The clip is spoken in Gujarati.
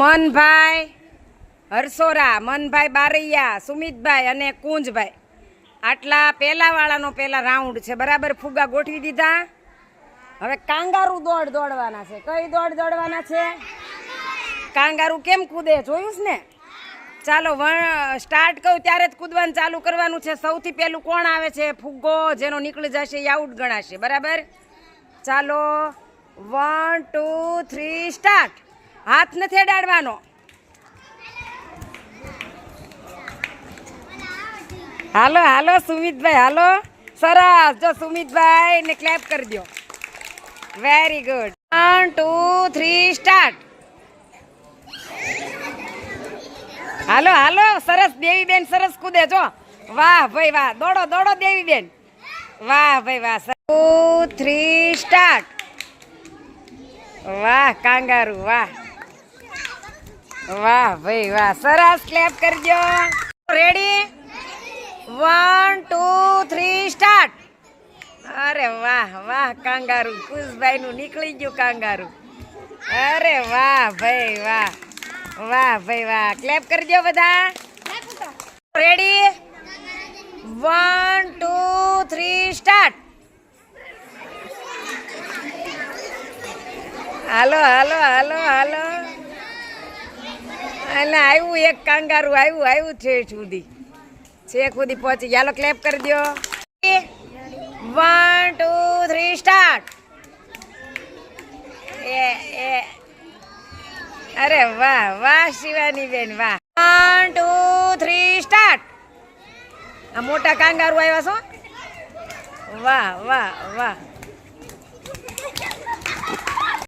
મનભાઈ હરસોરા, મનભાઈ બારૈયા, સુમિતભાઈ અને કુંજભાઈ. આટલા પહેલાવાળાનો પહેલા રાઉન્ડ છે. બરાબર ફુગા ગોઠવી દીધા. હવે કાંગારું દોડ દોડવાના છે. કઈ દોડ દોડવાના છે? કાંગારું કેમ કૂદે? જોયું છે ને? ચાલો સ્ટાર્ટ કહું ત્યારે જ કૂદવાનું ચાલુ કરવાનું છે. સૌથી પહેલું કોણ આવે છે? ફુગ્ગો, જેનો નીકળી જશે એ આઉટ ગણાશે. બરાબર? ચાલો વન ટુ થ્રી સ્ટાર્ટ હાથ નથી અડાડવાનો. હાલો હાલો, સુમિતભાઈ, હાલો. સરસ. જો સુમિતભાઈ ને ક્લેપ કરી દો very good one two three start હાલો હાલો. સરસ, દેવીબેન સરસ કૂદે, જો. વાહ, ભાઈ, વાહ. દોડો દોડો, દેવીબેન. વાહ, ભાઈ, વાહ. ટુ થ્રી સ્ટાર્ટ વાહ, કાંગારું, વાહ. વાહ ભાઈ વાહ, સરસ ક્લેપ કરજો. Ready one two three start અરે વાહ વાહ, કાંગારું. કુશભાઈ નું નીકળી ગયું કાંગારું. અરે વાહ ભાઈ વાહ વાહ ભાઈ વાહ. ક્લેપ કરજો બધા. Ready one two three start હાલો હાલો હાલો હાલો. એટલે આવ્યું એક કાંગારું આવ્યું આવ્યું છે સુધી. છે સુધી પહોંચી ગયા. ક્લેપ કરી દો વન ટુ થ્રી સ્ટાર્ટ એ અરે વાહ વાહ શિવાની બેન, વાહ. વન ટુ થ્રી સ્ટાર્ટ આ મોટા કાંગારું આવ્યા છો? વાહ વાહ વાહ.